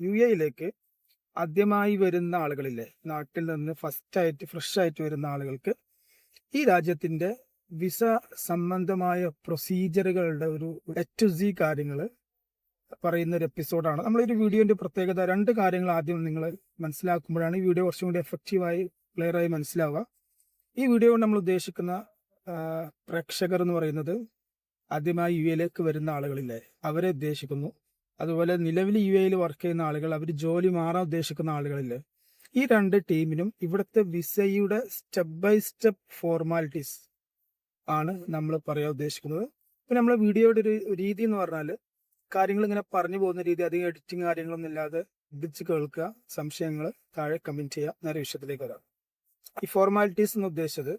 U എയിലേക്ക് ആദ്യമായി വരുന്ന ആളുകളില്ലേ? നാട്ടിൽ നിന്ന് ഫസ്റ്റ് ആയിട്ട് ഫ്രഷ് ആയിട്ട് വരുന്ന ആളുകൾക്ക് ഈ രാജ്യത്തിന്റെ വിസ സംബന്ധമായ പ്രൊസീജിയറുകളുടെ ഒരു എച്ച് ടു സി കാര്യങ്ങൾ പറയുന്ന ഒരു എപ്പിസോഡാണ്. നമ്മളൊരു വീഡിയോന്റെ പ്രത്യേകത രണ്ട് കാര്യങ്ങൾ ആദ്യം നിങ്ങൾ മനസ്സിലാക്കുമ്പോഴാണ് ഈ വീഡിയോ കുറച്ചും കൂടി എഫക്റ്റീവായി ക്ലിയറായി മനസ്സിലാവുക. ഈ വീഡിയോ നമ്മൾ ഉദ്ദേശിക്കുന്ന പ്രേക്ഷകർ എന്ന് പറയുന്നത് ആദ്യമായി യു എയിലേക്ക് വരുന്ന ആളുകളില്ലേ? അവരെ ഉദ്ദേശിക്കുന്നു. അതുപോലെ നിലവിൽ യു എയിൽ വർക്ക് ചെയ്യുന്ന ആളുകൾ അവർ ജോലി മാറാൻ ഉദ്ദേശിക്കുന്ന ആളുകളില്ലേ? ഈ രണ്ട് ടീമിനും ഇവിടുത്തെ വിസയുടെ സ്റ്റെപ്പ് ബൈ സ്റ്റെപ്പ് ഫോർമാലിറ്റീസ് ആണ് നമ്മൾ പറയാൻ ഉദ്ദേശിക്കുന്നത്. ഇപ്പം നമ്മളെ വീഡിയോയുടെ ഒരു രീതി എന്ന് പറഞ്ഞാൽ കാര്യങ്ങൾ ഇങ്ങനെ പറഞ്ഞു പോകുന്ന രീതി അധികം എഡിറ്റിംഗ് കാര്യങ്ങളൊന്നും ഇല്ലാതെ ഇടിച്ച് കേൾക്കുക സംശയങ്ങൾ താഴെ കമന്റ് ചെയ്യുക നേരെ വിഷയത്തിലേക്ക് വരാം. ഈ ഫോർമാലിറ്റീസ് എന്ന് ഉദ്ദേശിച്ചത്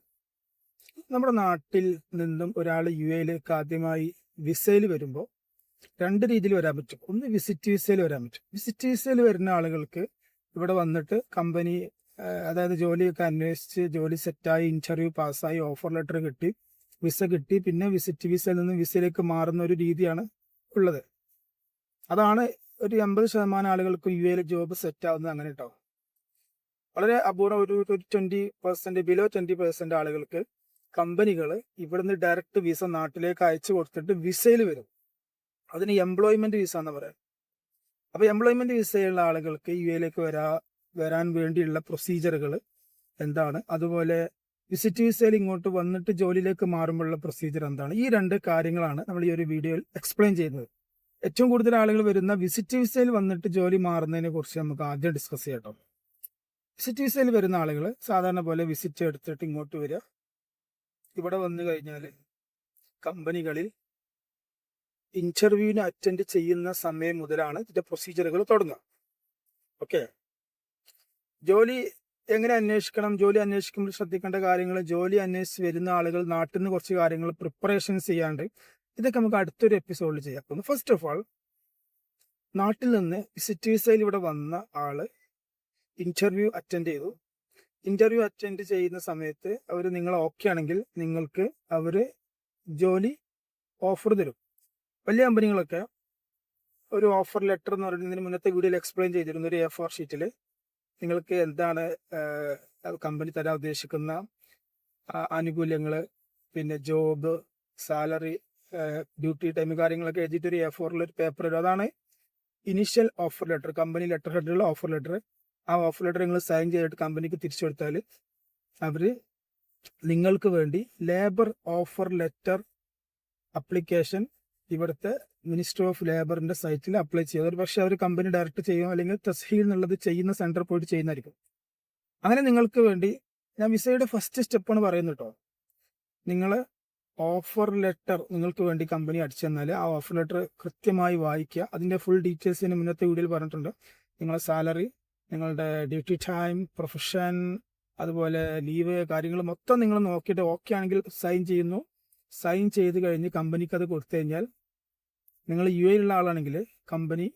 നമ്മുടെ നാട്ടിൽ നിന്നും ഒരാൾ യു എയിലേക്ക് ആദ്യമായി വിസയിൽ വരുമ്പോൾ രണ്ട് രീതിയിൽ വരാൻ പറ്റും. ഒന്ന് വിസിറ്റ് വിസയിൽ വരാൻ പറ്റും. വിസിറ്റ് വിസയിൽ വരുന്ന ആളുകൾക്ക് ഇവിടെ വന്നിട്ട് കമ്പനി അതായത് ജോലിയൊക്കെ അന്വേഷിച്ച് ജോലി സെറ്റായി ഇന്റർവ്യൂ പാസ്സായി ഓഫർ ലെറ്റർ കിട്ടി വിസ കിട്ടി പിന്നെ വിസിറ്റ് വിസയിൽ നിന്ന് വിസയിലേക്ക് മാറുന്ന ഒരു രീതിയാണ് ഉള്ളത്. അതാണ് ഒരു എൺപത് ശതമാനം ആളുകൾക്ക് യു എയിൽ ജോബ് സെറ്റ് ആവുന്നത് അങ്ങനെ കേട്ടോ വളരെ അപൂർവം ഒരു twenty percent below twenty percent ആളുകൾക്ക് കമ്പനികൾ ഇവിടുന്ന് ഡയറക്റ്റ് വിസ നാട്ടിലേക്ക് അയച്ചു കൊടുത്തിട്ട് വിസയിൽ വരും. അതിന് എംപ്ലോയ്മെന്റ് വിസ എന്ന് പറയാം. അപ്പൊ എംപ്ലോയ്മെന്റ് വിസയുള്ള ആളുകൾക്ക് യു എയിലേക്ക് വരാ വരാൻ വേണ്ടിയുള്ള പ്രൊസീജിയറുകൾ എന്താണ്? അതുപോലെ വിസിറ്റ് വിസയിൽ ഇങ്ങോട്ട് വന്നിട്ട് ജോലിയിലേക്ക് മാറുമ്പോഴുള്ള പ്രൊസീജിയർ എന്താണ്? ഈ രണ്ട് കാര്യങ്ങളാണ് നമ്മൾ ഈ ഒരു വീഡിയോയിൽ എക്സ്പ്ലെയിൻ ചെയ്യുന്നത്. ഏറ്റവും കൂടുതൽ ആളുകൾ വരുന്ന വിസിറ്റ് വിസയിൽ വന്നിട്ട് ജോലി മാറുന്നതിനെ കുറിച്ച് നമുക്ക് ആദ്യം ഡിസ്കസ് ചെയ്യാം വിസിറ്റ് വിസയിൽ വരുന്ന ആളുകൾ സാധാരണ പോലെ വിസിറ്റ് എടുത്തിട്ട് ഇങ്ങോട്ട് വരിക ഇവിടെ വന്നു കഴിഞ്ഞാൽ കമ്പനികളിൽ ഇന്റർവ്യൂവിന് അറ്റൻഡ് ചെയ്യുന്ന സമയം മുതലാണ് ഇതിന്റെ പ്രൊസീജിയറുകൾ തുടങ്ങുക. ഓക്കെ ജോലി എങ്ങനെ അന്വേഷിക്കണം? ജോലി അന്വേഷിക്കുമ്പോൾ ശ്രദ്ധിക്കേണ്ട കാര്യങ്ങൾ ജോലി അന്വേഷിച്ച് വരുന്ന ആളുകൾ നാട്ടിൽ നിന്ന് കുറച്ച് കാര്യങ്ങൾ പ്രിപ്പറേഷൻ ചെയ്യാണ്ട് ഇതൊക്കെ നമുക്ക് അടുത്തൊരു എപ്പിസോഡിൽ ചെയ്യാം. അപ്പം ഫസ്റ്റ് ഓഫ് ആൾ നാട്ടിൽ നിന്ന് വിസിറ്റ് വിസയിൽ ഇവിടെ വന്ന ആൾ ഇന്റർവ്യൂ അറ്റൻഡ് ചെയ്തു. ഇന്റർവ്യൂ അറ്റൻഡ് ചെയ്യുന്ന സമയത്ത് അവർ നിങ്ങൾ ഓക്കെ ആണെങ്കിൽ നിങ്ങൾക്ക് അവർ ജോലി ഓഫർ തരും. വലിയ കമ്പനികളൊക്കെ ഒരു ഓഫർ ലെറ്റർ എന്ന് പറയുന്നതിന് മുന്നത്തെ വീഡിയോയിൽ എക്സ്പ്ലെയിൻ ചെയ്തിരുന്നു ഒരു എ ഫോർ ഷീറ്റിൽ നിങ്ങൾക്ക് എന്താണ് കമ്പനി തരാൻ ഉദ്ദേശിക്കുന്ന ആനുകൂല്യങ്ങൾ പിന്നെ ജോബ് സാലറി ഡ്യൂട്ടി ടൈം കാര്യങ്ങളൊക്കെ എഴുതിയിട്ട് ഒരു എ ഫോറിൽ ഒരു പേപ്പർ വരും അതാണ് initial offer letter company letter ഹെഡിലുള്ള offer letter ആ ഓഫർ ലെറ്റർ നിങ്ങൾ സൈൻ ചെയ്തിട്ട് കമ്പനിക്ക് തിരിച്ചു കൊടുത്താൽ അവർ നിങ്ങൾക്ക് വേണ്ടി ലേബർ ഓഫർ ലെറ്റർ അപ്ലിക്കേഷൻ ഇവിടുത്തെ മിനിസ്റ്റർ ഓഫ് ലേബറിന്റെ സൈറ്റിൽ അപ്ലൈ ചെയ്യും ഒരു പക്ഷേ അവർ കമ്പനി ഡയറക്റ്റ് ചെയ്യും അല്ലെങ്കിൽ തസ്ഹീൽ എന്നുള്ളത് ചെയ്യുന്ന സെന്റർ പോയിട്ട് ചെയ്യുന്നതായിരിക്കും. അങ്ങനെ നിങ്ങൾക്ക് വേണ്ടി ഞാൻ വിസയുടെ ഫസ്റ്റ് സ്റ്റെപ്പാണ് പറയുന്നത് കേട്ടോ നിങ്ങൾ ഓഫർ ലെറ്റർ നിങ്ങൾക്ക് വേണ്ടി കമ്പനി അടിച്ചു തന്നാൽ ആ ഓഫർ ലെറ്റർ കൃത്യമായി വായിക്കുക. അതിന്റെ ഫുൾ ഡീറ്റെയിൽസ് ഞാൻ മുന്നത്തെ വീഡിയോയിൽ പറഞ്ഞിട്ടുണ്ട്. നിങ്ങളുടെ സാലറി നിങ്ങളുടെ ഡ്യൂട്ടി ടൈം പ്രൊഫഷൻ അതുപോലെ ലീവ് കാര്യങ്ങൾ മൊത്തം നിങ്ങൾ നോക്കിയിട്ട് ഓക്കെ ആണെങ്കിൽ സൈൻ ചെയ്യുന്നു. സൈൻ ചെയ്ത് കഴിഞ്ഞ് കമ്പനിക്ക് അത് കൊടുത്തു കഴിഞ്ഞാൽ നിങ്ങൾ യു എയിലുള്ള ആളാണെങ്കിൽ കമ്പനി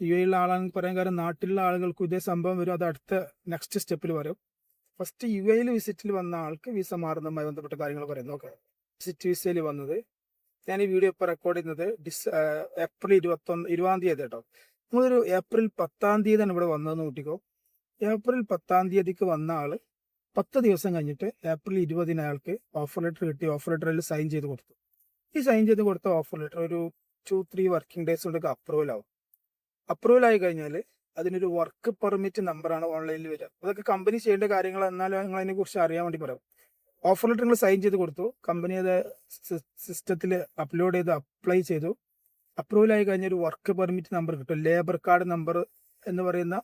യു എയിലുള്ള ആളാണെങ്കിൽ പറയാൻ കാര്യം നാട്ടിലുള്ള ആളുകൾക്കും ഇതേ സംഭവം വരും. അത് അടുത്ത നെക്സ്റ്റ് സ്റ്റെപ്പിൽ വരും. ഫസ്റ്റ് യു എയിൽ വിസിറ്റിൽ വന്ന ആൾക്ക് വിസ മാറുന്നതുമായി ബന്ധപ്പെട്ട കാര്യങ്ങൾ പറയാം. ഓക്കെ വിസിറ്റ് വിസയിൽ വന്നത് ഞാൻ ഈ വീഡിയോ ഇപ്പോൾ റെക്കോർഡ് ചെയ്യുന്നത് ഡിസ് ഏപ്രിൽ ഇരുപത്തൊന്ന് ഇരുപതാം തീയതി കേട്ടോ. നമ്മളൊരു ഏപ്രിൽ പത്താം തീയതിയാണ് ഇവിടെ വന്നതെന്ന് കൂട്ടിക്കോ. ഏപ്രിൽ പത്താം തീയതിക്ക് വന്ന ആൾ പത്ത് ദിവസം കഴിഞ്ഞിട്ട് ഏപ്രിൽ ഇരുപതിന് അയാൾക്ക് ഓഫർ ലെറ്റർ കിട്ടി. ഓഫർ ലെറ്ററിൽ സൈൻ ചെയ്ത് കൊടുത്തു. ഈ സൈൻ ചെയ്ത് കൊടുത്ത ഓഫർ ലെറ്റർ ഒരു ടു ത്രീ വർക്കിംഗ് ഡേയ്സ് കൊണ്ടൊക്കെ അപ്രൂവൽ ആവും. അപ്രൂവൽ ആയി കഴിഞ്ഞാൽ അതിനൊരു വർക്ക് പെർമിറ്റ് നമ്പറാണ് ഓൺലൈനിൽ വരിക. അതൊക്കെ കമ്പനി ചെയ്യേണ്ട കാര്യങ്ങൾ എന്നാലും നിങ്ങൾ അതിനെ കുറിച്ച് അറിയാൻ വേണ്ടി പറയാം. ഓഫർ ലെറ്റർ നിങ്ങൾ സൈൻ ചെയ്ത് കൊടുത്തു. കമ്പനി അത് സിസ്റ്റത്തിൽ അപ്ലോഡ് ചെയ്ത് അപ്ലൈ ചെയ്തു. അപ്രൂവൽ ആയി കഴിഞ്ഞ ഒരു വർക്ക് പെർമിറ്റ് നമ്പർ കിട്ടും. ലേബർ കാർഡ് നമ്പർ എന്ന് പറയുന്ന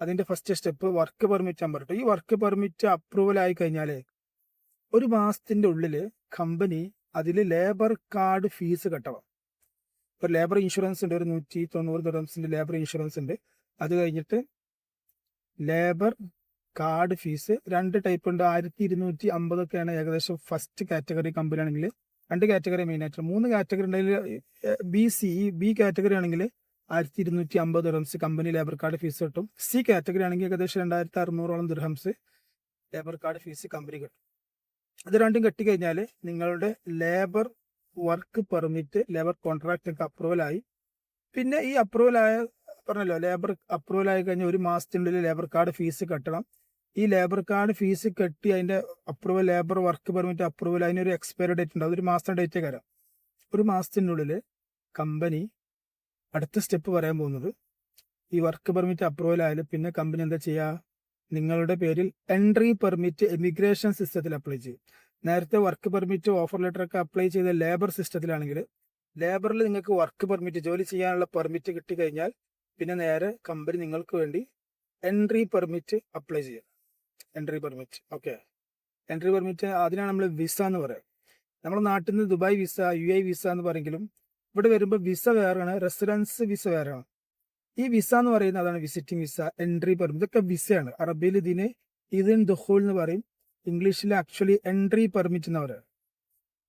അതിന്റെ first step work permit number കിട്ടും. ഈ വർക്ക് പെർമിറ്റ് അപ്രൂവൽ ആയി കഴിഞ്ഞാൽ ഒരു മാസത്തിന്റെ ഉള്ളിൽ കമ്പനി അതിൽ ലേബർ കാർഡ് ഫീസ് കെട്ടണം. ഇപ്പൊ ലേബർ ഇൻഷുറൻസ് ഉണ്ട് ഒരു നൂറ്റി തൊണ്ണൂറ് ദിവസത്തിന്റെ ലേബർ ഇൻഷുറൻസ് ഉണ്ട്. അത് കഴിഞ്ഞിട്ട് ലേബർ കാർഡ് ഫീസ് രണ്ട് ടൈപ്പ് ഉണ്ട്. ആയിരത്തി ഇരുന്നൂറ്റി അമ്പതൊക്കെയാണ് ഏകദേശം ഫസ്റ്റ് കാറ്റഗറി കമ്പനി ആണെങ്കിൽ രണ്ട് കാറ്റഗറി മെയിൻ ആയിട്ട്. മൂന്ന് കാറ്റഗറി ഉണ്ടെങ്കിൽ ബി സി ബി കാറ്റഗറി ആണെങ്കിൽ ആയിരത്തി ഇരുന്നൂറ്റി അമ്പത് dirhams company labour card fees കിട്ടും. സി കാറ്റഗറി ആണെങ്കിൽ ഏകദേശം രണ്ടായിരത്തി അറുന്നൂറോളം dirhams labour card fees company കിട്ടും. ഇത് രണ്ടും കെട്ടിക്കഴിഞ്ഞാൽ നിങ്ങളുടെ labour work permit labour contract ഒക്കെ അപ്രൂവൽ ആയി. പിന്നെ ഈ അപ്രൂവൽ ആയ പറഞ്ഞല്ലോ ലേബർ അപ്രൂവൽ ആയി കഴിഞ്ഞാൽ ഒരു മാസത്തിനുള്ളിൽ ലേബർ കാർഡ് ഫീസ് കെട്ടണം. ഈ ലേബർ കാർഡ് ഫീസ് കെട്ടി അതിന്റെ approval labour work permit approval അതിനൊരു എക്സ്പയറി ഡേറ്റ് ഉണ്ട്. അതൊരു മാസം ഡേറ്റ് കയറാം ഒരു മാസത്തിനുള്ളിൽ കമ്പനി അടുത്ത സ്റ്റെപ്പ് പറയാൻ പോകുന്നത് ഈ വർക്ക് പെർമിറ്റ് അപ്രൂവൽ ആയാലും പിന്നെ കമ്പനി എന്താ ചെയ്യുക നിങ്ങളുടെ പേരിൽ എൻട്രി പെർമിറ്റ് എമിഗ്രേഷൻ സിസ്റ്റത്തിൽ അപ്ലൈ ചെയ്യും. നേരത്തെ വർക്ക് പെർമിറ്റ് ഓഫർ ലെറ്റർ ഒക്കെ അപ്ലൈ ചെയ്ത ലേബർ സിസ്റ്റത്തിലാണെങ്കിൽ ലേബറിൽ നിങ്ങൾക്ക് വർക്ക് പെർമിറ്റ് ജോലി ചെയ്യാനുള്ള പെർമിറ്റ് കിട്ടി കഴിഞ്ഞാൽ പിന്നെ നേരെ കമ്പനി നിങ്ങൾക്ക് വേണ്ടി എൻട്രി പെർമിറ്റ് അപ്ലൈ ചെയ്യും entry permit okay entry permit അതിനാണ് നമ്മൾ വിസ എന്ന് പറയുക. നമ്മുടെ നാട്ടിൽ നിന്ന് ദുബായ് വിസ യു വിസ എന്ന് പറയെങ്കിലും ഇവിടെ വരുമ്പോൾ വിസ വേറെയാണ് റെസിഡൻസ് വിസ വേറെയാണ്. ഈ വിസ എന്ന് പറയുന്നത് അതാണ് വിസിറ്റിംഗ് വിസ എൻട്രി പെർമിറ്റ് ഇതൊക്കെ വിസയാണ് അറബിയിൽ ഇതിന് ഇതിൻ ദുഹോൾ എന്ന് പറയും. ഇംഗ്ലീഷിൽ ആക്ച്വലി എൻട്രി പെർമിറ്റ് എന്ന്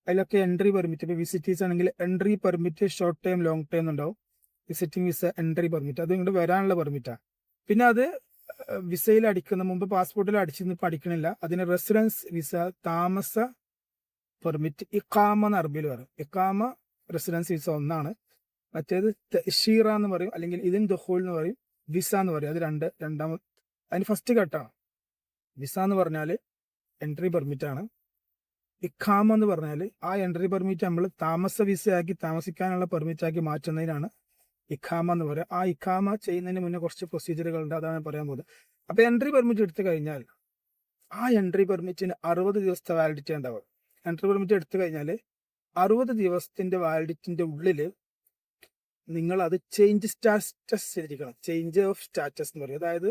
അതിലൊക്കെ എൻട്രി പെർമിറ്റ് ഇപ്പോൾ വിസിറ്റീസ് ആണെങ്കിൽ entry permit short time long time ഉണ്ടാവും വിസിറ്റിംഗ് വിസ എൻട്രി പെർമിറ്റ് അത് ഇങ്ങോട്ട് വരാനുള്ള പെർമിറ്റാണ് പിന്നെ അത് വിസയിൽ അടിക്കുന്ന മുമ്പ് പാസ്പോർട്ടിൽ അടിച്ചിരുന്ന് ഇപ്പം അടിക്കണില്ല അതിന് റെസിഡൻസ് വിസ താമസ പെർമിറ്റ് ഇക്കാമ എന്ന് അറബിയിൽ പറയും. ഇക്കാമ റെസിഡൻസ് വിസ ഒന്നാണ്. മറ്റേത് ഷീറ എന്ന് പറയും അല്ലെങ്കിൽ ഇതിൻ ദുഹൂൽ എന്ന് പറയും വിസ എന്ന് പറയും. അത് രണ്ട് രണ്ടാമത് അതിന് ഫസ്റ്റ് ഘട്ടമാണ് വിസ എന്ന് പറഞ്ഞാൽ എൻട്രി പെർമിറ്റ് ആണ്. ഇഖാമ എന്ന് പറഞ്ഞാൽ ആ എൻട്രി പെർമിറ്റ് നമ്മൾ താമസ വിസയാക്കി താമസിക്കാനുള്ള പെർമിറ്റ് ആക്കി മാറ്റുന്നതിനാണ് ഇഖാമ എന്ന് പറയുക ആ ഇഖാമ ചെയ്യുന്നതിന് മുന്നേ കുറച്ച് പ്രൊസീജിയറുകൾ ഉണ്ട് അതാണ് പറയാൻ പോകുന്നത്. അപ്പോൾ എൻട്രി പെർമിറ്റ് എടുത്തു കഴിഞ്ഞാൽ ആ എൻട്രി പെർമിറ്റിന് അറുപത് ദിവസത്തെ വാലിഡിറ്റി ഉണ്ടാവും എൻട്രി പെർമിറ്റ് എടുത്തു കഴിഞ്ഞാൽ അറുപത് ദിവസത്തിന്റെ വാലിഡിറ്റിന്റെ ഉള്ളിൽ നിങ്ങൾ അത് ചേഞ്ച് സ്റ്റാറ്റസ് ചെയ്തിരിക്കണം. ചേഞ്ച് ഓഫ് സ്റ്റാറ്റസ് എന്ന് പറയും. അതായത്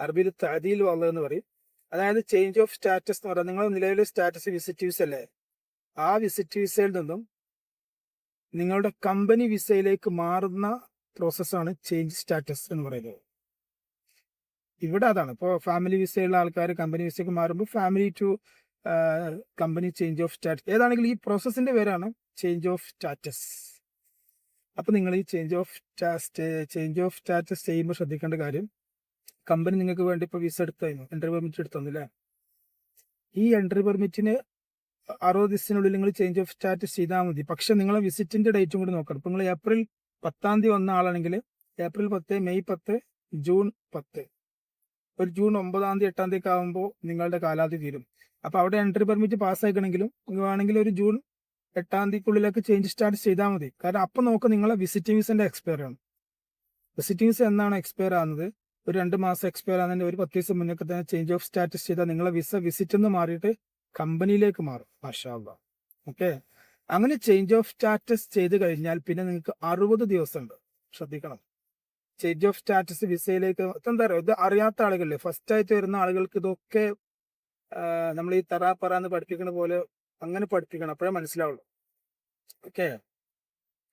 അറബിയിൽ തതിയിൽ വന്നതെന്ന് പറയും. അതായത് ചേഞ്ച് ഓഫ് സ്റ്റാറ്റസ് എന്ന് പറയുന്നത് നിങ്ങൾ നിലവിലെ സ്റ്റാറ്റസ് വിസിറ്റീവ്സ് അല്ലേ? ആ വിസിറ്റ് വിസയിൽ നിന്നും നിങ്ങളുടെ കമ്പനി വിസയിലേക്ക് മാറുന്ന പ്രോസസ്സാണ് ചേഞ്ച് സ്റ്റാറ്റസ് എന്ന് പറയുന്നത്. ഇവിടെ അതാണ്. ഇപ്പോൾ ഫാമിലി വിസയുള്ള ആൾക്കാർ കമ്പനി വിസയ്ക്ക് മാറുമ്പോൾ family to company change of status ഏതാണെങ്കിലും ഈ പ്രോസസ്സിന്റെ പേരാണ് ചേഞ്ച് ഓഫ് സ്റ്റാറ്റസ് അപ്പൊ നിങ്ങൾ ഈ change of change of status ചെയ്യുമ്പോൾ ശ്രദ്ധിക്കേണ്ട കാര്യം കമ്പനി നിങ്ങൾക്ക് വേണ്ടി ഇപ്പോൾ വിസ എടുത്തായിരുന്നു എൻട്രി പെർമിറ്റ് എടുത്തന്നില്ലേ? ഈ എൻട്രി പെർമിറ്റിന് അറുപത് ദിവസത്തിനുള്ളിൽ നിങ്ങൾ ചേഞ്ച് ഓഫ് സ്റ്റാറ്റസ് ചെയ്താൽ മതി. പക്ഷെ നിങ്ങളെ വിസിറ്റിന്റെ ഡേറ്റും കൂടി നോക്കണം. ഇപ്പൊ നിങ്ങൾ ഏപ്രിൽ പത്താം തീയതി വന്ന ആളാണെങ്കിൽ ഏപ്രിൽ പത്ത് മെയ് പത്ത് ജൂൺ പത്ത്. ഒരു ജൂൺ ഒമ്പതാം തീയതി എട്ടാം തീയതി ആകുമ്പോൾ നിങ്ങളുടെ കാലാവധി തീരും. അപ്പോൾ അവിടെ എൻട്രി പെർമിറ്റ് പാസ്സാക്കണമെങ്കിലും വേണമെങ്കിൽ ഒരു ജൂൺ എട്ടാം തീയതിക്കുള്ളിലേക്ക് ചേഞ്ച് സ്റ്റാർട്ട് ചെയ്താൽ മതി. കാരണം അപ്പം നോക്കുക നിങ്ങളെ വിസിറ്റിംഗ് വിസിന്റെ എക്സ്പയർ ആണ്. വിസിറ്റിംഗ് വിസ എന്നാണ് എക്സ്പയർ ആകുന്നത് ഒരു രണ്ട് മാസം എക്സ്പയർ ആകുന്നതിന്റെ ഒരു പത്ത് ദിവസം മുന്നേ തന്നെ ചേഞ്ച് ഓഫ് സ്റ്റാറ്റസ് ചെയ്താൽ നിങ്ങളെ വിസ വിസിറ്റ് എന്ന് മാറിയിട്ട് കമ്പനിയിലേക്ക് മാറും. മാഷാള്ള ഓക്കെ അങ്ങനെ ചേഞ്ച് ഓഫ് സ്റ്റാറ്റസ് ചെയ്ത് കഴിഞ്ഞാൽ പിന്നെ നിങ്ങൾക്ക് അറുപത് ദിവസം ഉണ്ട് ശ്രദ്ധിക്കണം ചേഞ്ച് ഓഫ് സ്റ്റാറ്റസ് വിസയിലേക്ക് എന്താ പറയുക ഇത് അറിയാത്ത ആളുകളില്ലേ? ഫസ്റ്റ് ആയിട്ട് വരുന്ന ആളുകൾക്ക് ഇതൊക്കെ നമ്മൾ ഈ തറാപ്പറ പറ എന്ന് പഠിപ്പിക്കുന്ന പോലെ അങ്ങനെ പഠിപ്പിക്കണം. അപ്പോഴേ മനസ്സിലാവുള്ളൂ. ഓക്കെ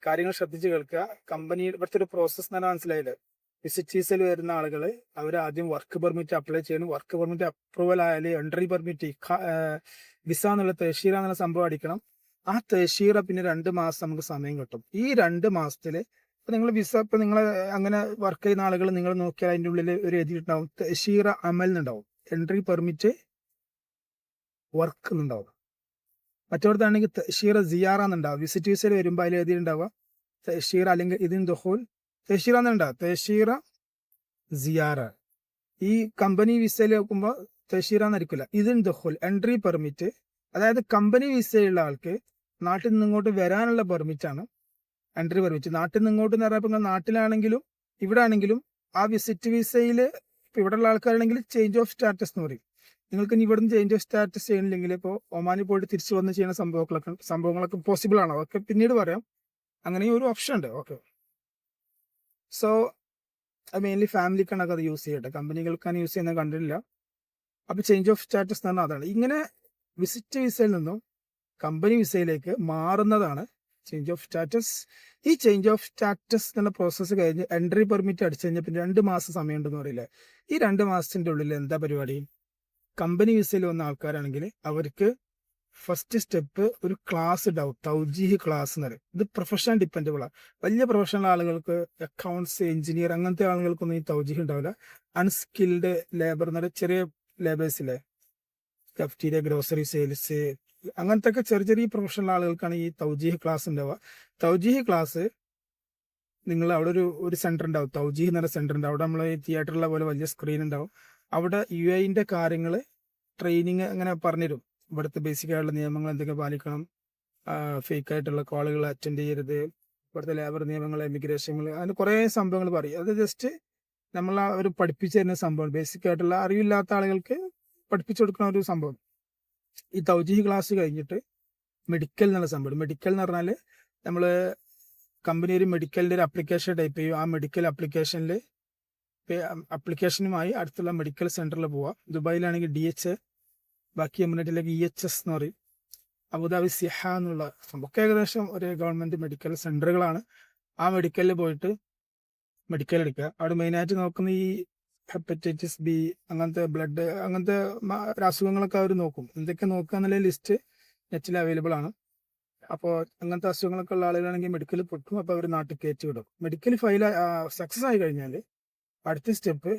കാര്യങ്ങൾ ശ്രദ്ധിച്ച് കേൾക്കുക. കമ്പനി ഇവിടുത്തെ ഒരു പ്രോസസ് തന്നെ മനസ്സിലായില്ല? വിസിറ്റീസിൽ വരുന്ന ആളുകൾ അവർ ആദ്യം വർക്ക് പെർമിറ്റ് അപ്ലൈ ചെയ്യണം. വർക്ക് പെർമിറ്റ് അപ്രൂവൽ ആയാൽ എൻട്രി പെർമിറ്റ് വിസ എന്നുള്ള തഹശീല എന്നുള്ള സംഭവം അടിക്കണം. ആ തേശീറ പിന്നെ രണ്ട് മാസം നമുക്ക് സമയം കിട്ടും. ഈ രണ്ട് മാസത്തിൽ ഇപ്പൊ നിങ്ങൾ വിസ ഇപ്പൊ നിങ്ങൾ അങ്ങനെ വർക്ക് ചെയ്യുന്ന ആളുകൾ നിങ്ങൾ നോക്കിയാൽ അതിന്റെ ഉള്ളിൽ ഒരു എഴുതിയിട്ടുണ്ടാവും തേശീറ അമൽ എന്നുണ്ടാവും എൻട്രി പെർമിറ്റ് വർക്ക് എന്നുണ്ടാവും മറ്റോടത്താണെങ്കിൽ തഷീർ സിയാറ എന്നുണ്ടാവും വിസിറ്റ് വിസയിൽ വരുമ്പോൾ അതിൽ എഴുതിയിട്ടുണ്ടാവുക. തഷീർ അല്ലെങ്കിൽ ഇതിൻ ദുഹൂൽ തഷീർ എന്നുണ്ടാവും തഷീറ സിയാറ. ഈ കമ്പനി വിസയിൽ നോക്കുമ്പോൾ തഷീറ എന്നായിരിക്കില്ല ഇതിൻ ദുഹൂൽ എൻട്രി പെർമിറ്റ് അതായത് കമ്പനി വിസയിലുള്ള ആൾക്ക് നാട്ടിൽ നിന്ന് ഇങ്ങോട്ട് വരാനുള്ള പെർമിറ്റാണ് എൻട്രി പെർമിറ്റ് നാട്ടിൽ നിന്ന് ഇങ്ങോട്ട് എന്ന് പറയുമ്പോൾ നാട്ടിലാണെങ്കിലും ഇവിടെ ആണെങ്കിലും ആ വിസിറ്റ് വിസയിൽ ഇവിടെയുള്ള ആൾക്കാരാണെങ്കിൽ ചേഞ്ച് ഓഫ് സ്റ്റാറ്റസ് എന്ന് പറയും. നിങ്ങൾക്ക് ഇനി ഇവിടുന്ന് ചേഞ്ച് ഓഫ് സ്റ്റാറ്റസ് ചെയ്യണില്ലെങ്കിൽ ഇപ്പോൾ ഒമാനിൽ പോയിട്ട് തിരിച്ചു വന്ന് ചെയ്യുന്ന സംഭവങ്ങളൊക്കെ സംഭവങ്ങളൊക്കെ പോസിബിൾ ആണോ? അതൊക്കെ പിന്നീട് പറയാം. അങ്ങനെ ഒരു ഓപ്ഷൻ ഉണ്ട്. ഓക്കെ സോ അത് മെയിൻലി ഫാമിലിക്കാണ് അത് യൂസ് ചെയ്യട്ടെ. കമ്പനികൾക്കാണ് യൂസ് ചെയ്യുന്നത് കണ്ടിട്ടില്ല. അപ്പോൾ ചേഞ്ച് ഓഫ് സ്റ്റാറ്റസ് എന്ന് പറഞ്ഞാൽ അതാണ്. ഇങ്ങനെ വിസിറ്റ് വിസയിൽ നിന്നും കമ്പനി വിസയിലേക്ക് മാറുന്നതാണ് ചേഞ്ച് ഓഫ് സ്റ്റാറ്റസ് ഈ ചേഞ്ച് ഓഫ് സ്റ്റാറ്റസ് എന്ന പ്രോസസ്സ് കഴിഞ്ഞ് എൻട്രി പെർമിറ്റ് അടിച്ചു കഴിഞ്ഞാൽ പിന്നെ രണ്ട് മാസം സമയമുണ്ടെന്ന് പറയില്ലേ? ഈ രണ്ട് മാസത്തിന്റെ ഉള്ളിൽ എന്താ പരിപാടി? കമ്പനി വിസയിൽ വന്ന ആൾക്കാരാണെങ്കിൽ അവർക്ക് ഫസ്റ്റ് സ്റ്റെപ്പ് ഒരു ക്ലാസ് ഉണ്ടാവും. തൗജീഹ് ക്ലാസ് എന്ന് പറയും. ഇത് പ്രൊഫഷണൽ ഡിപ്പെൻഡബിൾ ആണ് വലിയ പ്രൊഫഷണൽ ആളുകൾക്ക് അക്കൗണ്ട്സ് എഞ്ചിനീയർ അങ്ങനത്തെ ആളുകൾക്കൊന്നും ഈ തൗജീഹ് ഉണ്ടാവില്ല. അൺസ്കിൽഡ് ലേബർ എന്ന് പറയുക ചെറിയ ലേബേഴ്സിലെ കഫ്റ്റീരിയ ഗ്രോസറി സെയിൽസ് അങ്ങനത്തെ ഒക്കെ ചെറിയ ചെറിയ പ്രൊഫഷണൽ ആളുകൾക്കാണ് ഈ തൗജീഹ് ക്ലാസ് ഉണ്ടാവുക. തൗജീഹ് ക്ലാസ് നിങ്ങൾ അവിടെ ഒരു ഒരു സെന്റർ ഉണ്ടാവും. തൗജീഹ് എന്ന് പറഞ്ഞ സെന്റർ ഉണ്ടാവും. അവിടെ നമ്മൾ തിയേറ്ററിലെ പോലെ വലിയ സ്ക്രീൻ ഉണ്ടാവും. അവിടെ യു എന്റെ കാര്യങ്ങൾ ട്രെയിനിങ് അങ്ങനെ പറഞ്ഞുതരും. ഇവിടുത്തെ ബേസിക് ആയിട്ടുള്ള നിയമങ്ങൾ എന്തൊക്കെ പാലിക്കണം. ഫേക്ക് ആയിട്ടുള്ള കോളുകൾ അറ്റൻഡ് ചെയ്യരുത്. ഇവിടുത്തെ ലേബർ നിയമങ്ങൾ എമിഗ്രേഷൻ അങ്ങനെ കുറേ സംഭവങ്ങൾ പറയും. അത് ജസ്റ്റ് നമ്മൾ ഒരു പഠിപ്പിച്ചു തരുന്ന സംഭവം ബേസിക് ആയിട്ടുള്ള അറിവില്ലാത്ത ആളുകൾക്ക് പഠിപ്പിച്ചു കൊടുക്കുന്ന ഒരു സംഭവം. ഈ തൗജീഹ് ക്ലാസ് കഴിഞ്ഞിട്ട് മെഡിക്കൽ എന്നുള്ള സംഭവം മെഡിക്കൽ എന്ന് പറഞ്ഞാൽ നമ്മൾ കമ്പനി ഒരു മെഡിക്കലിന്റെ ഒരു അപ്ലിക്കേഷൻ ടൈപ്പ് ചെയ്യും. ആ മെഡിക്കൽ ആപ്ലിക്കേഷനിൽ അപ്ലിക്കേഷനുമായി അടുത്തുള്ള മെഡിക്കൽ സെന്ററിൽ പോവാം. ദുബായിലാണെങ്കിൽ ഡി എച്ച് ബാക്കി എമിനേറ്റിലേക്ക് ഇ എച്ച് എസ് എന്ന് പറയും. അബുദാബി സിഹ എന്നുള്ള ഒക്കെ ഏകദേശം ഒരേ ഗവൺമെന്റ് മെഡിക്കൽ സെന്ററുകളാണ് ആ മെഡിക്കലിൽ പോയിട്ട് മെഡിക്കൽ എടുക്കുക അവിടെ മെയിനായിട്ട് നോക്കുന്ന ഈ ഹെപ്പറ്റൈറ്റിസ് ബി അങ്ങനത്തെ ബ്ലഡ് അങ്ങനത്തെ അസുഖങ്ങളൊക്കെ അവർ നോക്കും. എന്തൊക്കെ നോക്കുക എന്നുള്ള ലിസ്റ്റ് നെറ്റിൽ അവൈലബിൾ ആണ്. അപ്പോൾ അങ്ങനത്തെ അസുഖങ്ങളൊക്കെ ഉള്ള ആളുകളാണെങ്കിൽ മെഡിക്കൽ പൊട്ടും. അപ്പോൾ അവർ നാട്ടിൽ കയറ്റി വിടും. മെഡിക്കൽ ഫയൽ സക്സസ് ആയി കഴിഞ്ഞാൽ അടുത്ത സ്റ്റെപ്പ്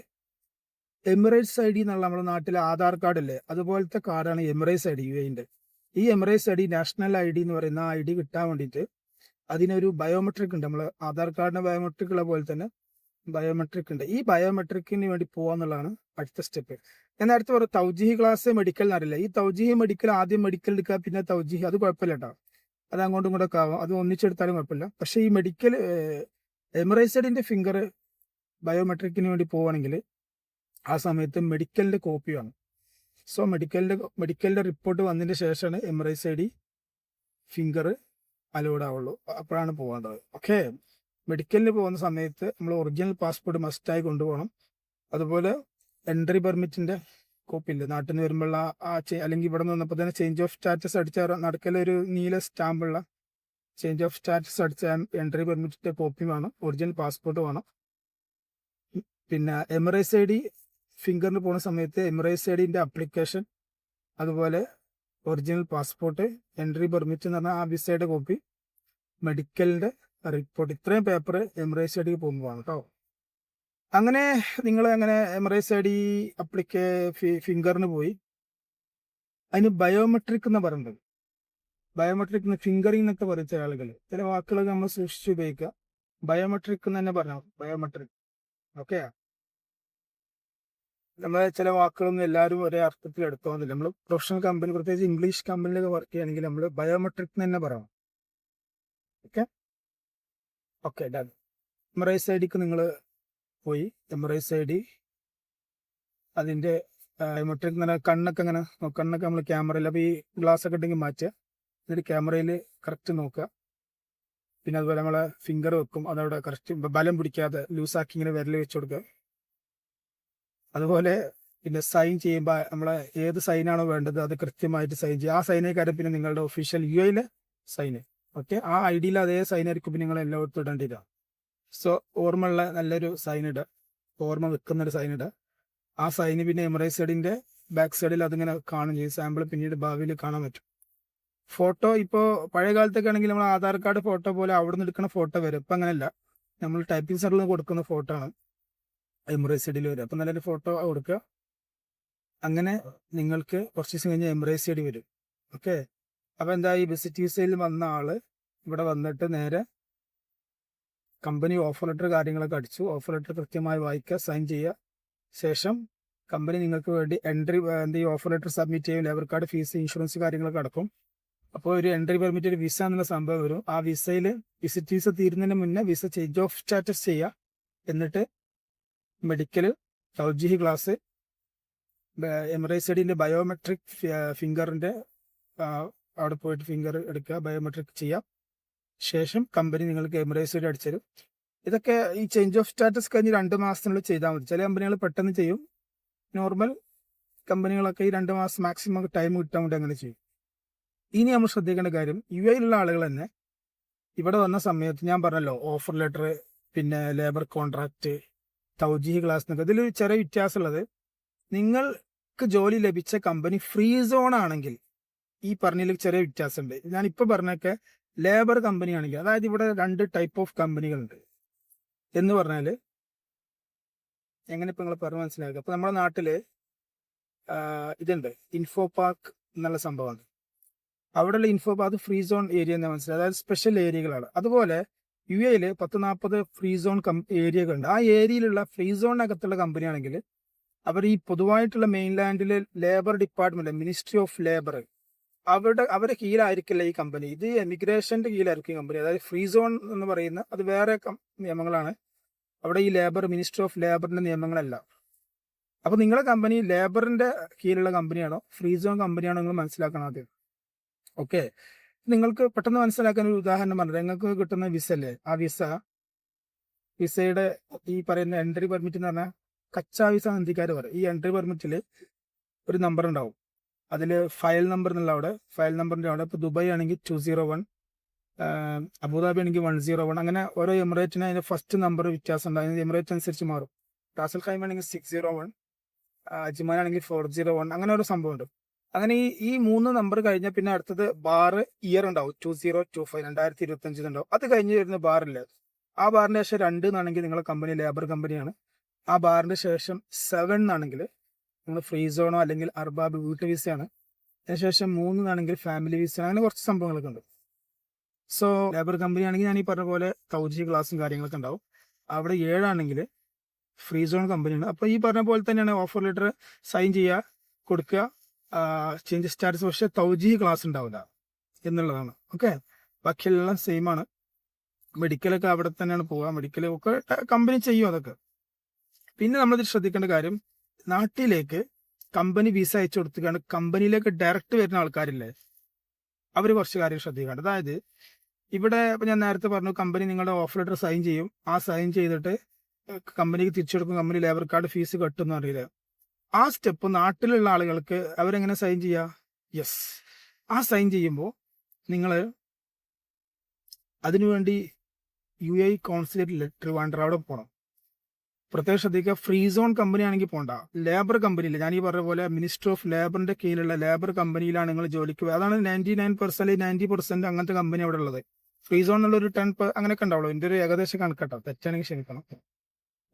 എമിറേറ്റ്സ് ഐ ഡി എന്നുള്ള നമ്മുടെ നാട്ടിലെ ആധാർ കാർഡ് അല്ലേ അതുപോലത്തെ കാർഡാണ് എമിറേറ്റ്സ് ഐ ഡി യു എന്റെ ഈ Emirates I D national I D എന്ന് പറയുന്ന ഐ ഡി കിട്ടാൻ വേണ്ടിയിട്ട് അതിനൊരു ബയോമെട്രിക് ഉണ്ട്. നമ്മൾ ആധാർ കാർഡിന് ബയോമെട്രിക് ഉള്ള പോലെ തന്നെ ബയോമെട്രിക് ഉണ്ട്. ഈ ബയോമെട്രിക്കിന് വേണ്ടി പോവാന്നുള്ളതാണ് അടുത്ത സ്റ്റെപ്പ് ഞാൻ നേരത്തെ പറയും തൗജീഹി ക്ലാസ് മെഡിക്കൽ എന്നറിയില്ല ഈ തൗജീഹി മെഡിക്കൽ ആദ്യം മെഡിക്കൽ എടുക്കുക പിന്നെ തൗജീഹി. അത് കുഴപ്പമില്ല കേട്ടോ അത് അങ്ങോട്ടും ഇങ്ങോട്ടൊക്കെ ആവാം. അത് ഒന്നിച്ചെടുത്താലും കുഴപ്പമില്ല. പക്ഷേ ഈ മെഡിക്കൽ എമറൈസഡിന്റെ ഫിംഗർ ബയോമെട്രിക്കിന് വേണ്ടി പോവുകയാണെങ്കിൽ ആ സമയത്ത് മെഡിക്കലിന്റെ കോപ്പി വേണം. സോ മെഡിക്കലിന്റെ മെഡിക്കലിന്റെ റിപ്പോർട്ട് വന്നതിന് ശേഷമാണ് Emirates I D finger allowed ആവുള്ളൂ. അപ്പോഴാണ് പോകേണ്ടത്. ഓക്കെ. മെഡിക്കലിന് പോകുന്ന സമയത്ത് നമ്മൾ ഒറിജിനൽ പാസ്പോർട്ട് മസ്റ്റായി കൊണ്ടുപോകണം. അതുപോലെ എൻട്രി പെർമിറ്റിന്റെ കോപ്പി ഇല്ല നാട്ടിൽ നിന്ന് വരുമ്പോഴുള്ള ആ അല്ലെങ്കിൽ ഇവിടെ നിന്ന് വന്നപ്പോൾ തന്നെ ചേഞ്ച് ഓഫ് സ്റ്റാറ്റസ് അടിച്ച നടക്കലൊരു നീല സ്റ്റാമ്പുള്ള ചേഞ്ച് ഓഫ് സ്റ്റാറ്റസ് അടിച്ച എൻട്രി പെർമിറ്റിന്റെ കോപ്പി വേണം. ഒറിജിനൽ പാസ്പോർട്ട് വേണം. പിന്നെ എമറൈസ് ഐ ഡി ഫിംഗറിന് പോകുന്ന സമയത്ത് എമറൈസ് ഐ ഡിന്റെ അപ്ലിക്കേഷൻ അതുപോലെ ഒറിജിനൽ പാസ്പോർട്ട് എൻട്രി പെർമിറ്റ് എന്ന് പറഞ്ഞാൽ ആ വിസയുടെ കോപ്പി മെഡിക്കലിന്റെ റിപ്പോർട്ട് ഇത്രയും പേപ്പർ എമറൈസ് ഐ ഡിക്ക് പോകുമ്പോഴാണ് കേട്ടോ അങ്ങനെ നിങ്ങൾ അങ്ങനെ എമറൈസ് ഐ ഡി അപ്ലിക്കേ ഫിംഗറിന് പോയി. അതിന് ബയോമെട്രിക് എന്ന് പറയുന്നത് ബയോമെട്രിക് ഫിംഗറിംഗ് എന്നൊക്കെ പറയും ചില ആളുകൾ ചില വാക്കുകൾ നമ്മൾ സൂക്ഷിച്ച് ഉപയോഗിക്കുക. ബയോമെട്രിക് എന്ന് തന്നെ പറഞ്ഞു ബയോമെട്രിക് ഓക്കെ. നമ്മൾ ചില വാക്കുകളൊന്നും എല്ലാവരും ഒരേ അർത്ഥത്തിൽ എടുത്തോന്നില്ല. നമ്മൾ പ്രൊഫഷണൽ കമ്പനി പ്രത്യേകിച്ച് ഇംഗ്ലീഷ് കമ്പനിയിലൊക്കെ വർക്ക് ചെയ്യുകയാണെങ്കിൽ നമ്മൾ ബയോമെട്രിക് എന്ന് തന്നെ പറയണം. Okay? Okay done Emirates I ഡിക്ക് നിങ്ങൾ പോയി. Emirates I D. അതിന്റെ ബയോമെട്രിക് എന്ന് കണ്ണൊക്കെ അങ്ങനെ കണ്ണൊക്കെ നമ്മൾ ക്യാമറയിൽ അപ്പോൾ ഈ ഗ്ലാസ് ഒക്കെ ഉണ്ടെങ്കിൽ മാറ്റുക. എന്നിട്ട് ക്യാമറയിൽ കറക്റ്റ് നോക്കുക. പിന്നെ അതുപോലെ നമ്മളെ ഫിംഗർ വെക്കും അതവിടെ കറക്റ്റ് ബലം പിടിക്കാതെ ലൂസാക്കി ഇങ്ങനെ വിരൽ വെച്ച് കൊടുക്കുക. അതുപോലെ പിന്നെ സൈൻ ചെയ്യുമ്പോൾ നമ്മളെ ഏത് സൈനാണോ വേണ്ടത് അത് കൃത്യമായിട്ട് സൈൻ ചെയ്യുക. ആ സൈനേക്കാരം പിന്നെ നിങ്ങളുടെ ഒഫീഷ്യൽ യു ഐയിലെ സൈന് ഓക്കെ ആ ഐ ഡിയിൽ അതേ സൈൻ ആയിരിക്കും പിന്നെ നിങ്ങൾ എല്ലായിടത്തും ഇടേണ്ടത് സോ ഓർമ്മയുള്ള നല്ലൊരു സൈൻ ഇടുക. ഓർമ്മ വെക്കുന്ന ഒരു സൈൻ ഇടുക. ആ സൈന് പിന്നെ എമറൈസൈഡിന്റെ ബാക്ക് സൈഡിൽ അതിങ്ങനെ കാണും ചെയ്യും. സാമ്പിൾ പിന്നീട് ഭാവിയിൽ കാണാൻ പറ്റും. ഫോട്ടോ ഇപ്പോൾ പഴയ കാലത്തൊക്കെ ആണെങ്കിൽ നമ്മൾ ആധാർ കാർഡ് ഫോട്ടോ പോലെ അവിടെ നിന്ന് എടുക്കുന്ന ഫോട്ടോ വരും. ഇപ്പം അങ്ങനെയല്ല നമ്മൾ ടൈപ്പിംഗ് സെന്ററിൽ നിന്ന് കൊടുക്കുന്ന ഫോട്ടോ ആണ്. എമറൈസ് സൈഡിൽ വരും. അപ്പം നല്ലൊരു ഫോട്ടോ കൊടുക്കുക അങ്ങനെ നിങ്ങൾക്ക് കുറച്ച് ദിവസം കഴിഞ്ഞ് എമറൈസ് ഡി വരും. ഓക്കെ? അപ്പം എന്താ ഈ വിസിറ്റ് വിസയിൽ വന്ന ആൾ ഇവിടെ വന്നിട്ട് നേരെ കമ്പനി ഓഫർ ലെറ്റർ കാര്യങ്ങളൊക്കെ അടിച്ചു. ഓഫർ ലെറ്റർ കൃത്യമായി വായിക്കുക സൈൻ ചെയ്യുക ശേഷം കമ്പനി നിങ്ങൾക്ക് വേണ്ടി എൻട്രി എന്താ ഈ ഓഫർ ലെറ്റർ സബ്മിറ്റ് ചെയ്യും. ലേബർ കാർഡ് ഫീസ് ഇൻഷുറൻസ് കാര്യങ്ങളൊക്കെ അടക്കും. അപ്പോൾ ഒരു എൻട്രി പെർമിറ്റ് ഒരു വിസ എന്നുള്ള സംഭവം വരും. ആ വിസയിൽ വിസിറ്റ് വിസ തീരുന്നതിന് മുന്നേ വിസ ചേഞ്ച് ഓഫ് സ്റ്റാറ്റസ് ചെയ്യുക എന്നിട്ട് മെഡിക്കൽ തൗജിഹി ക്ലാസ് എമറൈസഡിന്റെ ബയോമെട്രിക് ഫിംഗറിന്റെ അവിടെ പോയിട്ട് ഫിംഗർ എടുക്കുക ബയോമെട്രിക് ചെയ്യാം. ശേഷം കമ്പനി നിങ്ങൾക്ക് എമറൈസഡ് അടിച്ചുതരും. ഇതൊക്കെ ഈ ചേഞ്ച് ഓഫ് സ്റ്റാറ്റസ് കഴിഞ്ഞ് രണ്ട് മാസത്തിനുള്ളിൽ ചെയ്താൽ മതി. ചില കമ്പനികൾ പെട്ടെന്ന് ചെയ്യും. നോർമൽ കമ്പനികളൊക്കെ ഈ രണ്ട് മാസം മാക്സിമം ടൈം കിട്ടാൻ വേണ്ടി അങ്ങനെ ചെയ്യും. ഇനി നമ്മൾ ശ്രദ്ധിക്കേണ്ട കാര്യം യു എയിലുള്ള ആളുകൾ തന്നെ ഇവിടെ വന്ന സമയത്ത് ഞാൻ പറഞ്ഞല്ലോ ഓഫർ ലെറ്റർ പിന്നെ ലേബർ കോൺട്രാക്റ്റ് തൗജീഹ് ക്ലാസ് എന്നൊക്കെ. ഇതിൽ ചെറിയ വ്യത്യാസമുള്ളത് നിങ്ങൾക്ക് ജോലി ലഭിച്ച കമ്പനി ഫ്രീ സോൺ ആണെങ്കിൽ ഈ പറഞ്ഞതിൽ ചെറിയ വ്യത്യാസമുണ്ട്. ഞാനിപ്പോൾ പറഞ്ഞൊക്കെ ലേബർ കമ്പനി ആണെങ്കിൽ അതായത് ഇവിടെ രണ്ട് ടൈപ്പ് ഓഫ് കമ്പനികളുണ്ട് എന്ന് പറഞ്ഞാൽ എങ്ങനെ ഇപ്പം നിങ്ങൾ പറഞ്ഞ് മനസ്സിലാക്കുക? അപ്പോൾ നമ്മുടെ നാട്ടിൽ ഇതുണ്ട് ഇൻഫോ പാർക്ക് എന്നുള്ള സംഭവമാണ് അവിടെയുള്ള ഇൻഫോ അത് ഫ്രീ സോൺ ഏരിയ എന്ന് മനസ്സിലായി അതായത് സ്പെഷ്യൽ ഏരിയകളാണ് അതുപോലെ യു എയിൽ പത്ത് നാൽപ്പത് ഫ്രീ സോൺ കം ഏരിയകൾ ഉണ്ട്. ആ ഏരിയയിലുള്ള ഫ്രീ സോണിനകത്തുള്ള കമ്പനിയാണെങ്കിൽ അവർ ഈ പൊതുവായിട്ടുള്ള മെയിൻലാൻഡിലെ labour department ministry of labour അവരുടെ അവരുടെ കീഴിലായിരിക്കില്ല ഈ കമ്പനി ഇത് എമിഗ്രേഷന്റെ കീഴിലായിരിക്കും ഈ കമ്പനി അതായത് ഫ്രീ സോൺ എന്ന് പറയുന്ന അത് വേറെ നിയമങ്ങളാണ്. അവിടെ ഈ ലേബർ മിനിസ്ട്രി ഓഫ് ലേബറിന്റെ നിയമങ്ങളല്ല. അപ്പോൾ നിങ്ങളുടെ കമ്പനി ലേബറിന്റെ കീഴിലുള്ള കമ്പനിയാണോ ഫ്രീ സോൺ കമ്പനിയാണോ നിങ്ങൾ മനസ്സിലാക്കണം ആദ്യം. ഓക്കെ. നിങ്ങൾക്ക് പെട്ടെന്ന് മനസ്സിലാക്കാൻ ഒരു ഉദാഹരണം പറഞ്ഞു നിങ്ങൾക്ക് കിട്ടുന്ന വിസ അല്ലേ? ആ വിസ വിസയുടെ ഈ പറയുന്ന എൻട്രി പെർമിറ്റ് എന്ന് പറഞ്ഞാൽ കച്ചാ വിസ ഹിന്ദിക്കാർ പറയും. ഈ എൻട്രി പെർമിറ്റിൽ ഒരു നമ്പർ ഉണ്ടാവും. അതിൽ ഫയൽ നമ്പർ എന്നുള്ള അവിടെ ഫയൽ നമ്പറിന്റെ അവിടെ ഇപ്പോൾ ദുബായ് ആണെങ്കിൽ two zero one Abu Dhabi ആണെങ്കിൽ വൺ സീറോ വൺ അങ്ങനെ ഓരോ എമിറേറ്റിന് അതിന്റെ ഫസ്റ്റ് നമ്പർ വ്യത്യാസം ഉണ്ട് അതിന് എമിറേറ്റ് അനുസരിച്ച് മാറും. റാസൽ ഖൈമാണെങ്കിൽ സിക്സ് സീറോ വൺ അജ്മാൻ ആണെങ്കിൽ ഫോർ സീറോ വൺ അങ്ങനെ ഒരു സംഭവം ഉണ്ട്. അങ്ങനെ ഈ ഈ മൂന്ന് നമ്പർ കഴിഞ്ഞാൽ പിന്നെ അടുത്തത് ബാറ് ഇയർ ഉണ്ടാവും. ടു സീറോ ടു ഫൈവ് രണ്ടായിരത്തി ഇരുപത്തി ഇരുപത്തഞ്ചിൽ ഉണ്ടാവും അത് കഴിഞ്ഞ് വരുന്ന ബാറില്ല ആ ബാറിന്റെ ശേഷം രണ്ട് എന്നാണെങ്കിൽ നിങ്ങളുടെ കമ്പനി ലേബർ കമ്പനിയാണ് ആ ബാറിന്റെ ശേഷം സെവൻ എന്നാണെങ്കിൽ നിങ്ങൾ ഫ്രീ സോണോ അല്ലെങ്കിൽ അർബാബ് വീട്ടു വിസയാണ് അതിനുശേഷം മൂന്ന് എന്നാണെങ്കിൽ ഫാമിലി വിസ അങ്ങനെ കുറച്ച് സംഭവങ്ങളൊക്കെ ഉണ്ട്. സോ ലേബർ കമ്പനി ആണെങ്കിൽ ഞാൻ ഈ പറഞ്ഞ പോലെ തൗജി ക്ലാസ്സും കാര്യങ്ങളൊക്കെ ഉണ്ടാവും. അവിടെ ഏഴാണെങ്കിൽ ഫ്രീ സോൺ കമ്പനിയാണ് അപ്പോൾ ഈ പറഞ്ഞ പോലെ തന്നെയാണ് ഓഫർ ലെറ്റർ സൈൻ ചെയ്യുക കൊടുക്കുക. ചേഞ്ച് സ്റ്റാറ്റസ് പക്ഷേ തൗജി ക്ലാസ് ഉണ്ടാവില്ല എന്നുള്ളതാണ്. ഓക്കെ ബാക്കിയെല്ലാം സെയിം ആണ്. മെഡിക്കലൊക്കെ അവിടെ തന്നെയാണ് പോവുക. മെഡിക്കൽ ഒക്കെ കമ്പനി ചെയ്യും അതൊക്കെ. പിന്നെ നമ്മളിത് ശ്രദ്ധിക്കേണ്ട കാര്യം നാട്ടിലേക്ക് കമ്പനി വിസ അയച്ചു കൊടുത്തുകയാണ് കമ്പനിയിലേക്ക് ഡയറക്റ്റ് വരുന്ന ആൾക്കാരില്ലേ? അവർ കുറച്ച് കാര്യം ശ്രദ്ധിക്കേണ്ട. അതായത് ഇവിടെ ഇപ്പം ഞാൻ നേരത്തെ പറഞ്ഞു കമ്പനി നിങ്ങളുടെ ഓഫർ ലെറ്റർ സൈൻ ചെയ്യും. ആ സൈൻ ചെയ്തിട്ട് കമ്പനിക്ക് തിരിച്ചു കൊടുക്കും. കമ്പനി ലേബർ കാർഡ് ഫീസ് കെട്ടും അറിയില്ല ആ സ്റ്റെപ്പ് നാട്ടിലുള്ള ആളുകൾക്ക് അവരെങ്ങനെ സൈൻ ചെയ്യുക യെസ്. ആ സൈൻ ചെയ്യുമ്പോൾ നിങ്ങൾ അതിനുവേണ്ടി യു എ കോൺസുലേറ്റ് ട്രിവാൻഡ്രം അവിടെ പോകണം പ്രത്യേകം ശ്രദ്ധിക്കുക ഫ്രീ സോൺ കമ്പനി ആണെങ്കിൽ പോകണ്ട ലേബർ കമ്പനിയിൽ ഞാൻ ഈ പറഞ്ഞ പോലെ മിനിസ്റ്റർ ഓഫ് ലേബറിന്റെ കീഴിലുള്ള ലേബർ കമ്പനിയിലാണ് നിങ്ങൾ ജോലിക്ക് പോയത് അതാണ് ninety nine percent ninety percent അങ്ങനത്തെ കമ്പനി അവിടെ ഉള്ളത്. ഫ്രീ സോൺ എന്നുള്ള ഒരു ടെൻ അങ്ങനെയൊക്കെ ഉണ്ടാവുള്ളൂ. എന്റെ ഒരു ഏകദേശം കണക്കട്ടോ തെറ്റാണെങ്കിൽ ക്ഷമിക്കണം.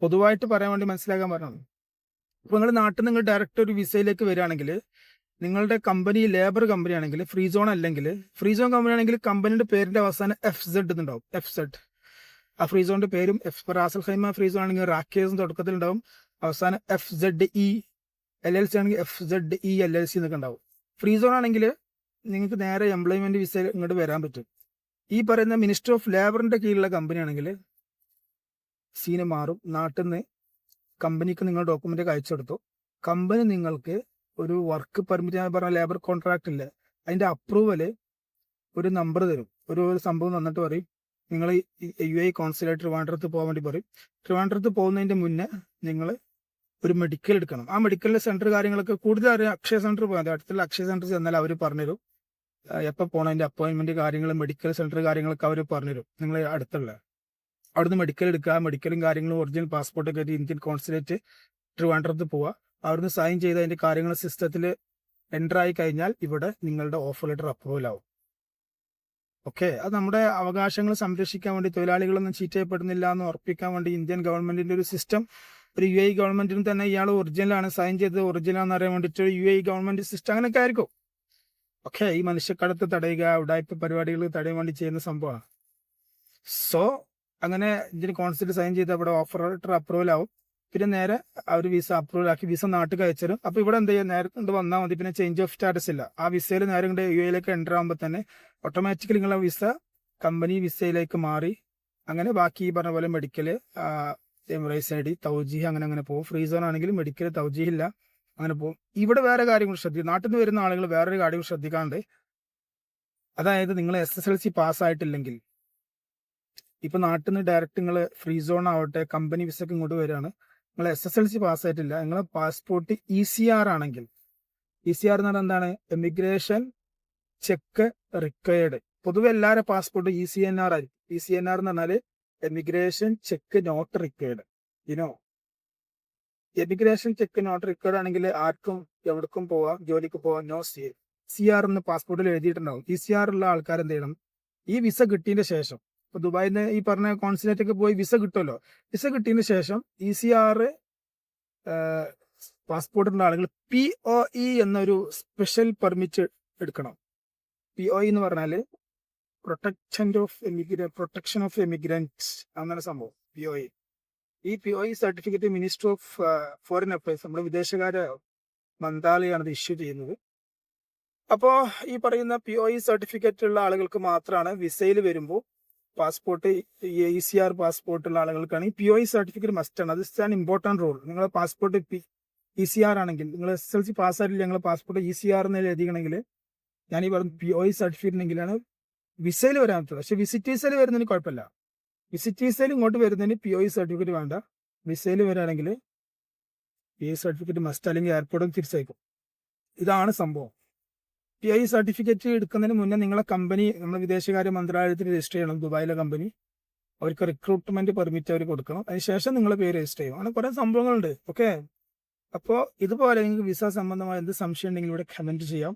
പൊതുവായിട്ട് പറയാൻ വേണ്ടി മനസ്സിലാക്കാൻ പറഞ്ഞത് അപ്പോൾ നിങ്ങൾ നാട്ടിൽ നിങ്ങൾ ഡയറക്റ്റ് ഒരു വിസയിലേക്ക് വരികയാണെങ്കിൽ നിങ്ങളുടെ കമ്പനി ലേബർ കമ്പനി ആണെങ്കിൽ ഫ്രീ സോൺ അല്ലെങ്കിൽ ഫ്രീ സോൺ കമ്പനി ആണെങ്കിൽ കമ്പനിയുടെ പേരിന്റെ അവസാനം എഫ് സെഡ് എന്നുണ്ടാവും എഫ് സെഡ് ആ ഫ്രീ സോണിന്റെ പേരും F Ras al Khaimah free zone ആണെങ്കിൽ റാക്കേസും തുടക്കത്തിൽ ഉണ്ടാവും അവസാനം F Z E L L C ആണെങ്കിൽ F Z E L L C എന്നൊക്കെ ഉണ്ടാവും. ഫ്രീ സോൺ ആണെങ്കിൽ നിങ്ങൾക്ക് നേരെ എംപ്ലോയ്മെന്റ് വിസ ഇങ്ങോട്ട് വരാൻ പറ്റും. ഈ പറയുന്ന മിനിസ്റ്റർ ഓഫ് ലേബറിന്റെ കീഴിലുള്ള കമ്പനി ആണെങ്കിൽ സീന് മാറും നാട്ടിൽ നിന്ന് കമ്പനിക്ക് നിങ്ങൾ ഡോക്യുമെന്റ് അയച്ചു കൊടുത്തു കമ്പനി നിങ്ങൾക്ക് ഒരു വർക്ക് പെർമിറ്റ് ഞാൻ പറഞ്ഞ ലേബർ കോൺട്രാക്ട് ഇല്ല അതിന്റെ അപ്രൂവൽ ഒരു നമ്പർ തരും. ഒരു ഒരു സംഭവം തന്നിട്ട് പറയും നിങ്ങൾ യു ഐ കോൺസുലേറ്റ് ട്രിവാൻഡ്രത്ത് പോകാൻ വേണ്ടി പറയും. ട്രിവാൻഡ്രത്ത് പോകുന്നതിന്റെ മുന്നേ നിങ്ങൾ ഒരു മെഡിക്കൽ എടുക്കണം. ആ മെഡിക്കലിലെ സെന്റർ കാര്യങ്ങളൊക്കെ കൂടുതൽ അറിയാം. അക്ഷയ സെന്റർ പോയാൽ അടുത്തുള്ള അക്ഷയ സെന്റർ ചെന്നാൽ അവർ പറഞ്ഞുതരും. എപ്പോൾ പോകണം അതിന്റെ അപ്പോയിന്റ്മെന്റ് കാര്യങ്ങൾ മെഡിക്കൽ സെന്റർ കാര്യങ്ങളൊക്കെ അവർ പറഞ്ഞുതരും. നിങ്ങൾ അടുത്തുള്ള അവിടുന്ന് മെഡിക്കൽ എടുക്കുക മെഡിക്കലും കാര്യങ്ങളും ഒറിജിനൽ പാസ്പോർട്ടൊക്കെ ആയിട്ട് ഇന്ത്യൻ കോൺസുലേറ്റ് ട്രിവാൻഡ്രത്ത് പോവുക. അവിടുന്ന് സൈൻ ചെയ്ത് അതിന്റെ കാര്യങ്ങൾ സിസ്റ്റത്തിൽ എന്റർ ആയി കഴിഞ്ഞാൽ ഇവിടെ നിങ്ങളുടെ ഓഫർ ലെറ്റർ അപ്രൂവൽ ആവും. ഓക്കെ അത് നമ്മുടെ അവകാശങ്ങൾ സംരക്ഷിക്കാൻ വേണ്ടി തൊഴിലാളികളൊന്നും ചീറ്റ് ചെയ്യപ്പെടുന്നില്ല എന്ന് ഉറപ്പിക്കാൻ വേണ്ടി ഇന്ത്യൻ ഗവൺമെന്റിന്റെ ഒരു സിസ്റ്റം ഒരു യു ഐ ഗവൺമെന്റിന് തന്നെ ഇയാൾ ഒറിജിനലാണ് സൈൻ ചെയ്തത് ഒറിജിനൽ എന്ന് അറിയാൻ വേണ്ടിയിട്ട് യു ഐ ഗവൺമെന്റ് സിസ്റ്റം അങ്ങനെയൊക്കെ ആയിരിക്കും. ഓക്കെ ഈ മനുഷ്യക്കടത്ത് തടയുക ഉടായ്പ പരിപാടികൾ തടയാൻ വേണ്ടി ചെയ്യുന്ന സംഭവമാണ്. സോ അങ്ങനെ ഇതിന് കോൺസെപ്റ്റ് സൈൻ ചെയ്ത് അവിടെ ഓഫർ ലെറ്റർ അപ്രൂവൽ ആവും. പിന്നെ നേരെ അവർ വിസ അപ്രൂവൽ ആക്കി വിസ നാട്ടിൽ അയച്ചു അപ്പൊ ഇവിടെ എന്ത് ചെയ്യുക നേരെ കൊണ്ട് വന്നാൽ മതി. പിന്നെ ചേഞ്ച് ഓഫ് സ്റ്റാറ്റസ് ഇല്ല. ആ വിസയിൽ നേരെ കൊണ്ട് യു എയിലേക്ക് എന്റർ ആകുമ്പോൾ തന്നെ ഓട്ടോമാറ്റിക്കലി നിങ്ങളെ വിസ കമ്പനി വിസയിലേക്ക് മാറി. അങ്ങനെ ബാക്കി ഈ പറഞ്ഞ പോലെ മെഡിക്കൽ എമിറേറ്റ്സ് ഐ ഡി തൗജീഹ് അങ്ങനെ അങ്ങനെ പോകും ഫ്രീ സോൺ ആണെങ്കിൽ മെഡിക്കൽ തൗജീഹ് ഇല്ല. അങ്ങനെ പോകും ഇവിടെ വേറെ കാര്യങ്ങൾ ശ്രദ്ധിക്കും. നാട്ടിൽ നിന്ന് വരുന്ന ആളുകൾ വേറൊരു കാര്യം ശ്രദ്ധിക്കാണ്ട് അതായത് നിങ്ങൾ എസ് എസ് എൽ സി പാസ്സായിട്ടില്ലെങ്കിൽ ഇപ്പൊ നാട്ടിൽ നിന്ന് ഡയറക്റ്റ് നിങ്ങൾ ഫ്രീ സോൺ ആവട്ടെ കമ്പനി വിസക്ക് ഇങ്ങോട്ട് വരികയാണ് നിങ്ങൾ S S L C pass ആയിട്ടില്ല. നിങ്ങളെ പാസ്പോർട്ട് ഇ സി ആർ ആണെങ്കിൽ ഇ സി ആർ എന്ന് പറഞ്ഞാൽ എന്താണ്? എമിഗ്രേഷൻ ചെക്ക് റിക്വയർഡ് പൊതുവെ എല്ലാവരുടെ passport E C N R ആയിരിക്കും. ഇ സി എൻ ആർ എന്ന് പറഞ്ഞാൽ എമിഗ്രേഷൻ ചെക്ക് നോട്ട് റിക്വയർഡ് ഇനോ എമിഗ്രേഷൻ ചെക്ക് നോട്ട് റിക്വയർഡ് ആണെങ്കിൽ ആർക്കും എവിടേക്കും പോവാം ജോലിക്ക് പോവാം നോ സി സി ആർ എന്ന് പാസ്പോർട്ടിൽ എഴുതിയിട്ടുണ്ടാവും. ഇ സി ആർ ഉള്ള ആൾക്കാർ എന്ത് ചെയ്യണം? ഈ വിസ കിട്ടിയതിന്റെ ശേഷം ഇപ്പൊ ദുബായിൽ ഈ പറഞ്ഞ കോൺസുലേറ്റ് ഒക്കെ പോയി വിസ കിട്ടുമല്ലോ വിസ കിട്ടിയതിന് ശേഷം ഇ സി ആർ പാസ്പോർട്ടുള്ള ആളുകൾ പി ഒ ഇ എന്നൊരു സ്പെഷ്യൽ പെർമിറ്റ് എടുക്കണം. പി ഒ ഇ എന്ന് പറഞ്ഞാൽ protection of എമിഗ്ര protection of emigrants അങ്ങനെ സംഭവം പി ഒ ഇ ഈ P O E certificate minister of foreign affairs നമ്മുടെ വിദേശകാര്യ മന്ത്രാലയമാണ് ഇത് ഇഷ്യൂ ചെയ്യുന്നത്. അപ്പോൾ ഈ പറയുന്ന പി ഒ ഇ സർട്ടിഫിക്കറ്റ് ഉള്ള ആളുകൾക്ക് മാത്രമാണ് വിസയിൽ വരുമ്പോൾ പാസ്പോർട്ട് ഇ സി ആർ പാസ്പോർട്ടുള്ള ആളുകൾക്കാണ്. ഈ P O E certificate must ആണ്. ഇറ്റ്സ് ആൻ ഇമ്പോർട്ടന്റ് റോൾ നിങ്ങൾ passport P E C R ആണെങ്കിൽ നിങ്ങൾ എസ് എൽ സി പാസ്സായിട്ടില്ല ഞങ്ങൾ പാസ്പോർട്ട് ഇ സി ആർ എന്ന് എഴുതിയണമെങ്കിൽ ഞാൻ ഈ പറഞ്ഞ പി ഒ ഇ സർട്ടിഫിക്കറ്റ് ഉണ്ടെങ്കിലാണ് വിസയിൽ വരാൻ പറ്റുള്ളൂ പക്ഷേ വിസിറ്റേഴ്സിൽ വരുന്നതിന് കുഴപ്പമില്ല. വിസിറ്റേഴ്സിൽ ഇങ്ങോട്ട് വരുന്നതിന് പി ഒ ഇ സർട്ടിഫിക്കറ്റ് വേണ്ട. വിസയിൽ വരാണെങ്കിൽ പി ഒ സർട്ടിഫിക്കറ്റ് മസ്റ്റ് അല്ലെങ്കിൽ എയർപോർട്ടിൽ തിരിച്ചയക്കും. ഇതാണ് സംഭവം. പി ഐ സർട്ടിഫിക്കറ്റ് എടുക്കുന്നതിന് മുന്നേ നിങ്ങളെ കമ്പനി നമ്മുടെ വിദേശകാര്യ മന്ത്രാലയത്തിൽ രജിസ്റ്റർ ചെയ്യണം ദുബായിലെ കമ്പനി അവർക്ക് റിക്രൂട്ട്മെന്റ് പെർമിറ്റ് അവർ കൊടുക്കണം. അതിനുശേഷം നിങ്ങളെ പേര് രജിസ്റ്റർ ചെയ്യും. അങ്ങനെ കുറേ സംഭവങ്ങളുണ്ട്. ഓക്കെ അപ്പോൾ ഇതുപോലെ നിങ്ങൾക്ക് വിസ സംബന്ധമായ എന്ത് സംശയം ഉണ്ടെങ്കിൽ ഇവിടെ കമന്റ് ചെയ്യാം.